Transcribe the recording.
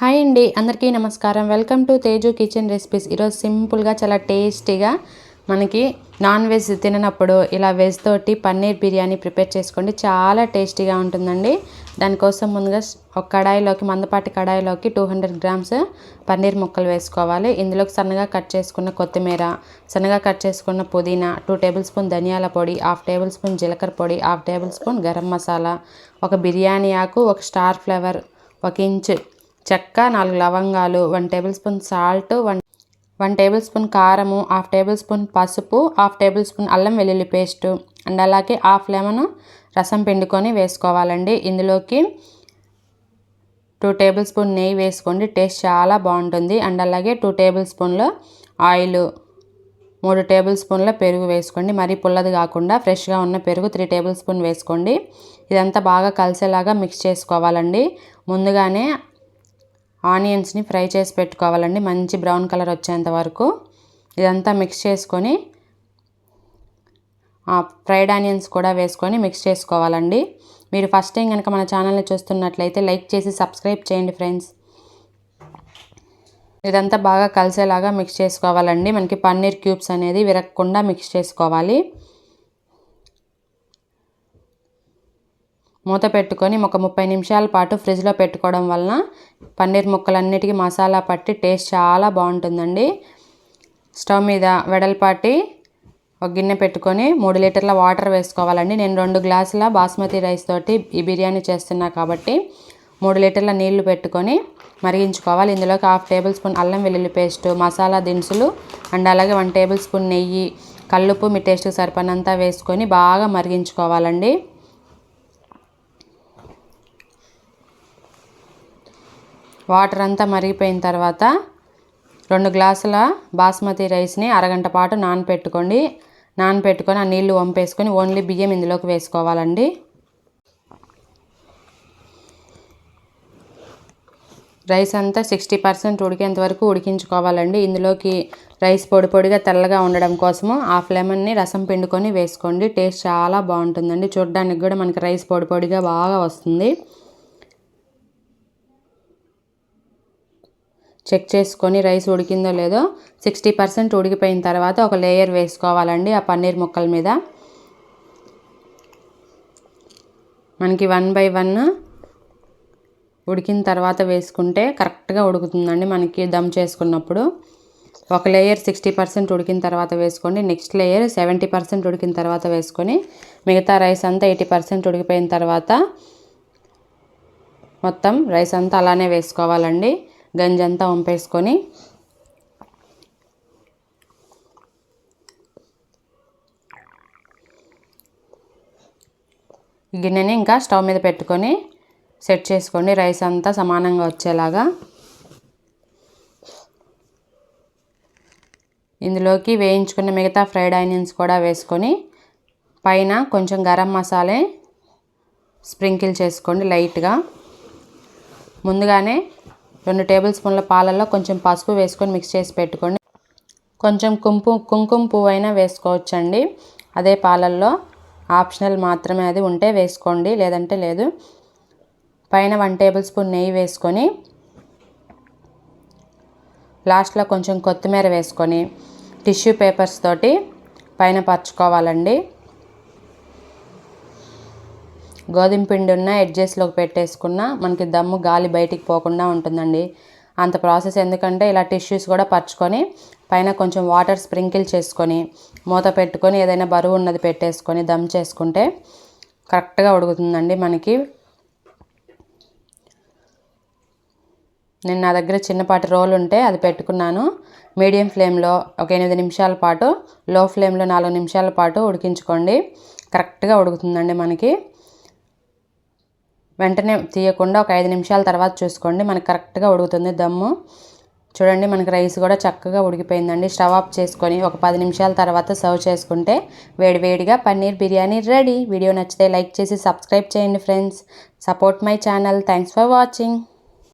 Hi అండి అందరికీ నమస్కారం. Welcome to Teju kitchen recipes. ఈరోజు సింపుల్గా చాలా టేస్టీగా మనకి నాన్ వెజ్ తిననప్పుడు ఇలా వెజ్ తోటి పన్నీర్ బిర్యానీ ప్రిపేర్ చేసుకోండి. చాలా టేస్టీగా ఉంటుందండి. దానికోసం ముందుగా ఒక కడాయిలోకి మందపాటి కడాయిలోకి టూ హండ్రెడ్ గ్రామ్స్ పన్నీర్ ముక్కలు వేసుకోవాలి. ఇందులోకి సన్నగా కట్ చేసుకున్న కొత్తిమీర సన్నగా కట్ చేసుకున్న పుదీనా టూ టేబుల్ స్పూన్ ధనియాల పొడి హాఫ్ టేబుల్ స్పూన్ జీలకర్ర పొడి half tablespoon garam masala ఒక బిర్యానీ ఆకు ఒక స్టార్ ఫ్లేవర్ ఒక ఇంచ్ చెక్క నాలుగు లవంగాలు one tablespoon salt one one tablespoon కారము హాఫ్ టేబుల్ స్పూన్ పసుపు హాఫ్ టేబుల్ స్పూన్ అల్లం వెల్లుల్లి పేస్టు అండ్ అలాగే హాఫ్ లెమన్ రసం పిండుకొని వేసుకోవాలండి. ఇందులోకి టూ టేబుల్ స్పూన్ నెయ్యి వేసుకోండి. టేస్ట్ చాలా బాగుంటుంది. అండ్ అలాగే టూ టేబుల్ స్పూన్ల ఆయిల్ మూడు టేబుల్ స్పూన్ల పెరుగు వేసుకోండి. మరీ పుల్లది కాకుండా ఫ్రెష్గా ఉన్న పెరుగు త్రీ టేబుల్ స్పూన్ వేసుకోండి. ఇదంతా బాగా కలిసేలాగా మిక్స్ చేసుకోవాలండి. ముందుగానే ఆనియన్స్ని ఫ్రై చేసి పెట్టుకోవాలండి. మంచి బ్రౌన్ కలర్ వచ్చేంత వరకు ఇదంతా మిక్స్ చేసుకొని ఫ్రైడ్ ఆనియన్స్ కూడా వేసుకొని మిక్స్ చేసుకోవాలండి. మీరు ఫస్ట్ టైం కనుక మన ఛానల్ని చూస్తున్నట్లయితే లైక్ చేసి సబ్స్క్రైబ్ చేయండి ఫ్రెండ్స్ ఇదంతా బాగా కలిసేలాగా మిక్స్ చేసుకోవాలండి. మనకి పన్నీర్ క్యూబ్స్ అనేది విరగకుండా మిక్స్ చేసుకోవాలి. మూత పెట్టుకొని ఒక ముప్పై నిమిషాల పాటు ఫ్రిడ్జ్లో పెట్టుకోవడం వలన పన్నీర్ ముక్కలన్నిటికీ మసాలా పట్టి టేస్ట్ చాలా బాగుంటుందండి. స్టవ్ మీద వెడల్పాటి ఒక గిన్నె పెట్టుకొని మూడు లీటర్ల వాటర్ వేసుకోవాలండి. నేను రెండు గ్లాసుల బాస్మతి రైస్ తోటి ఈ బిర్యానీ చేస్తున్నా కాబట్టి మూడు లీటర్ల నీళ్ళు పెట్టుకొని మరిగించుకోవాలి. ఇందులోకి హాఫ్ టేబుల్ స్పూన్ అల్లం వెల్లుల్లి పేస్ట్ మసాలా దినుసులు అండ్ అలాగే వన్ టేబుల్ స్పూన్ నెయ్యి కల్లుపు మీ టేస్ట్కి సరిపడినంత వేసుకొని బాగా మరిగించుకోవాలండి. వాటర్ అంతా మరిగిపోయిన తర్వాత రెండు గ్లాసుల బాస్మతి రైస్ని అరగంట పాటు నానపెట్టుకోండి. నానపెట్టుకొని ఆ నీళ్ళు వంపేసుకొని ఓన్లీ బియ్యం ఇందులోకి వేసుకోవాలండి. రైస్ అంతా సిక్స్టీ పర్సెంట్ ఉడికేంత వరకు ఉడికించుకోవాలండి. ఇందులోకి రైస్ పొడి పొడిగా తెల్లగా ఉండడం కోసము హాఫ్ లెమన్ని రసం పిండుకొని వేసుకోండి. టేస్ట్ చాలా బాగుంటుందండి. చూడడానికి కూడా మనకి రైస్ పొడి పొడిగా బాగా వస్తుంది. చెక్ చేసుకొని రైస్ ఉడికిందో లేదో సిక్స్టీ పర్సెంట్ ఉడికిపోయిన తర్వాత ఒక లేయర్ వేసుకోవాలండి ఆ పన్నీర్ ముక్కల మీద. మనకి వన్ బై వన్ ఉడికిన తర్వాత వేసుకుంటే కరెక్ట్గా ఉడుకుతుందండి మనకి దమ్ చేసుకున్నప్పుడు. ఒక లేయర్ సిక్స్టీ పర్సెంట్ ఉడికిన తర్వాత వేసుకోండి నెక్స్ట్ లేయర్ సెవెంటీ పర్సెంట్ ఉడికిన తర్వాత వేసుకొని మిగతా రైస్ అంతా ఎయిటీ పర్సెంట్ ఉడికిపోయిన తర్వాత మొత్తం రైస్ అంతా అలానే వేసుకోవాలండి. గంజంతా వంపేసుకొని గిన్నెని ఇంకా స్టవ్ మీద పెట్టుకొని సెట్ చేసుకోండి. రైస్ అంతా సమానంగా వచ్చేలాగా ఇందులోకి వేయించుకున్న మిగతా ఫ్రైడ్ ఆనియన్స్ కూడా వేసుకొని పైన కొంచెం గరం మసాలే స్ప్రింకిల్ చేసుకోండి లైట్గా. ముందుగానే రెండు టేబుల్ స్పూన్ల పాలల్లో కొంచెం పసుపు వేసుకొని మిక్స్ చేసి పెట్టుకోండి. కొంచెం కుంపు కుంకుమ పువ్వు అయినా వేసుకోవచ్చండి. అదే పాలల్లో ఆప్షనల్ మాత్రమే అది ఉంటే వేసుకోండి లేదంటే లేదు. పైన వన్ టేబుల్ స్పూన్ నెయ్యి వేసుకొని లాస్ట్లో కొంచెం కొత్తిమీర వేసుకొని టిష్యూ పేపర్స్ తోటి పైన పరుచుకోవాలండి. గోధుమ పిండి ఉన్న ఎడ్జెస్లోకి పెట్టేసుకున్న మనకి దమ్ము గాలి బయటికి పోకుండా ఉంటుందండి. అంత ప్రాసెస్ ఎందుకంటే ఇలా టిష్యూస్ కూడా పరుచుకొని పైన కొంచెం వాటర్ స్ప్రింకిల్ చేసుకొని మూత పెట్టుకొని ఏదైనా బరువు ఉన్నది పెట్టేసుకొని దమ్ చేసుకుంటే కరెక్ట్గా ఉడుకుతుందండి మనకి. నేను నా దగ్గర చిన్నపాటి రోల్ ఉంటే అది పెట్టుకున్నాను. మీడియం ఫ్లేమ్లో ఒక ఎనిమిది నిమిషాల పాటు లో ఫ్లేమ్లో నాలుగు నిమిషాల పాటు ఉడికించుకోండి. కరెక్ట్గా ఉడుకుతుందండి మనకి. వెంటనే తీయకుండా ఒక ఐదు నిమిషాల తర్వాత చూసుకోండి. మనకి కరెక్ట్గా ఉడుకుతుంది దమ్ము. చూడండి మనకి రైస్ కూడా చక్కగా ఉడికిపోయిందండి. స్టవ్ ఆఫ్ చేసుకొని ఒక పది నిమిషాల తర్వాత సర్వ్ చేసుకుంటే వేడివేడిగా పన్నీర్ బిర్యానీ రెడీ. వీడియో నచ్చితే లైక్ చేసి సబ్స్క్రైబ్ చేయండి friends. Support my channel. Thanks for watching.